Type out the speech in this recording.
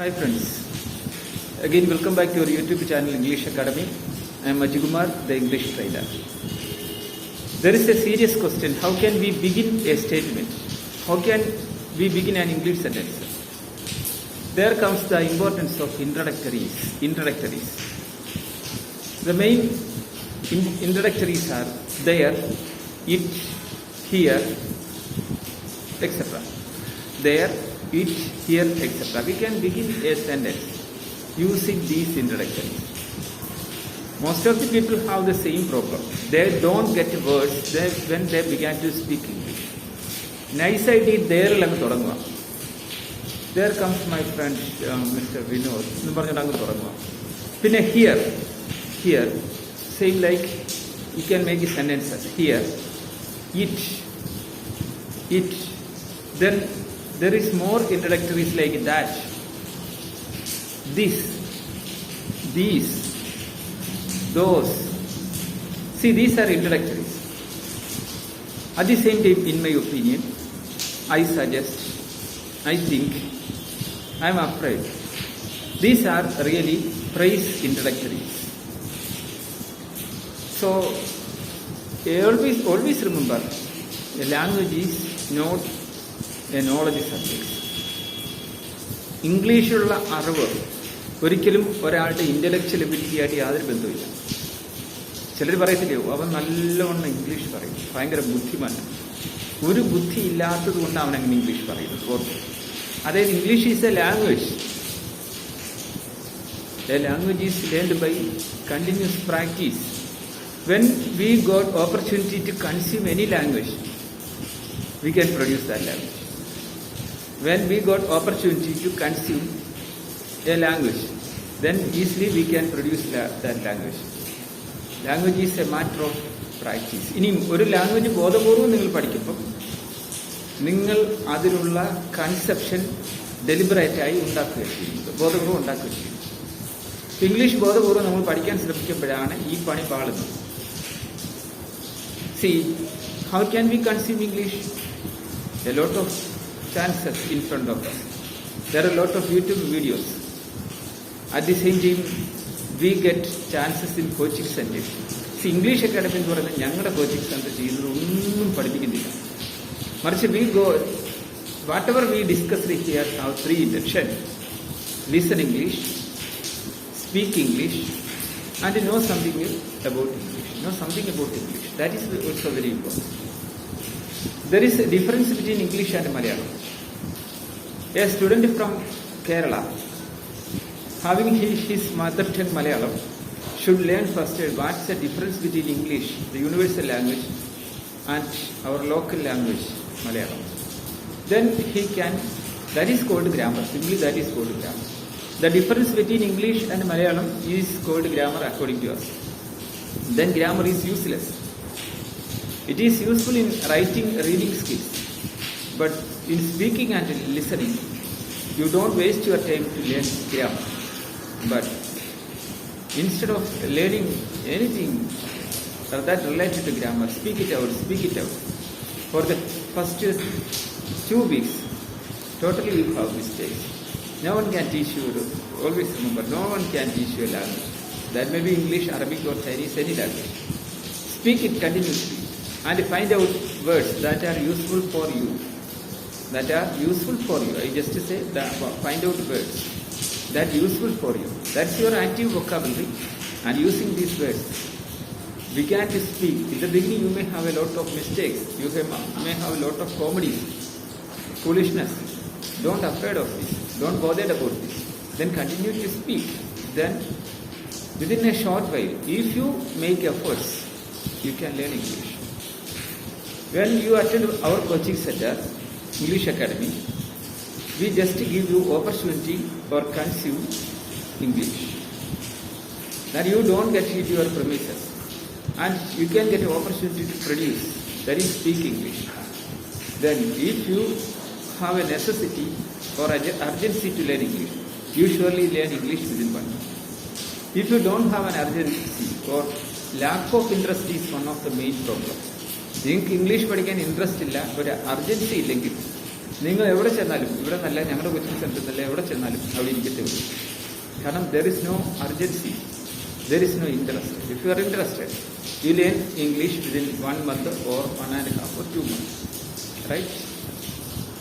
Hi friends. Again welcome back to our YouTube channel English Academy. I am Ajikumar, the English trainer. There is a serious question. How can we begin a statement? How can we begin an English sentence? There comes the importance of introductories. Introductories. The main in- introductories are there, it, here, etc. There, it, here, etc. We can begin a sentence using these introductories. Most of the people have the same problem. They don't get words they, when they began to speak English. നൈസായിട്ട് ഈ ദേറിലങ്ങ് തുടങ്ങുക there comes my friend mister Vinod എന്ന് പറഞ്ഞിട്ട് അങ്ങ് തുടങ്ങുക പിന്നെ here here same like you can make E sentences here it it then there is more introductories like that. This these those. See these are introductories at the same time in my opinion i suggest i think i am afraid these are really praise introductories so always always remember a language is not a knowledge subject ഇംഗ്ലീഷിലുള്ള അറിവ് ഒരിക്കലും ഒരാളുടെ intellectual എബിലിറ്റിയായിട്ട് യാതൊരു ബന്ധമില്ല ചിലർ പറയത്തില്ലയോ അവൻ നല്ലവണ്ണം English പറയും. ഭയങ്കര ബുദ്ധിമാനാണ് ഒരു ബുദ്ധി ഇല്ലാത്തത് കൊണ്ട് അവൻ അങ്ങനെ ഇംഗ്ലീഷ് പറയുന്നത്. ഓർക്കും അതായത് English is a language a language is learned by continuous practice when we got opportunity to consume any language we can produce that language. When we got opportunity to consume a language, then easily we can produce la- that language. Language is a matter of practice ഇനിയും ഒരു language ബോധപൂർവം നിങ്ങൾ പഠിക്കുമ്പോൾ നിങ്ങൾ adirulla conception ഡെലിബറേറ്റായി ഉണ്ടാക്കുക ചെയ്യുന്നത് ബോധപൂർവം ഉണ്ടാക്കുക ചെയ്യുന്നത് ഇംഗ്ലീഷ് ബോധപൂർവം നമ്മൾ പഠിക്കാൻ ശ്രമിക്കുമ്പോഴാണ് ഈ പണി പാളുന്നത്. See how can we consume English a lot of chances in front of us. There are a lot of YouTube videos. At the same time, we get chances in coaching centers. See, English academy എന്ന് പറയുന്നത് ഞങ്ങളുടെ coaching centre ചെയ്യുന്നത് ഒന്നും പഠിപ്പിക്കുന്നില്ല മറിച്ച് we go what ever we discuss here have three intention listen English speak English and no something about English no something about English that is also very important there is a difference between English and Malayalam. A student from Kerala, having his, his mother tongue Malayalam, should learn first what's the difference between English, the universal language, and our local language, Malayalam. Then he can, that is called grammar, simply that is called grammar. The difference between English and Malayalam is called grammar according to us. Then grammar is useless. It is useful in writing, reading skills, but in speaking and listening, you don't waste your time to learn grammar. But instead of learning anything that related to grammar, speak it out, speak it out. For the first two weeks, totally you have mistakes. No one can teach you, always remember, no one can teach you a language. That may be English, Arabic or Chinese, any language. Speak it continuously and find out words that are useful for you. That are useful for you. I just say that find out words that useful for you. That's your active vocabulary and using these words. Began to speak. In the beginning you may have a lot of mistakes. You may have a lot of comedies, foolishness. Don't afraid of this. Don't bothered about this. Then continue to speak. Then within a short while, if you make efforts, you can learn English. When you attend our coaching center, English Academy, we just give you opportunity for consume English. That you don't get it your premises. And you can get opportunity to produce, that is speak English. Then if you have a necessity or urge- urgency to learn English, you surely learn English within one month. If you don't have an urgency or lack of interest is one of the main problems. നിങ്ങൾക്ക് English പഠിക്കാൻ interest ഇല്ല ഒരു urgency ഇല്ലെങ്കിൽ നിങ്ങൾ എവിടെ ചെന്നാലും ഇവിടെ നല്ല ഞങ്ങളുടെ കൊച്ചിൻ സെന്ററിൽ നല്ല എവിടെ ചെന്നാലും അവിടെ ഇരിക്കത്തേ ഉള്ളൂ. കാരണം there is no urgency there is no interest if you are interested you learn English within one month or one and half or two month right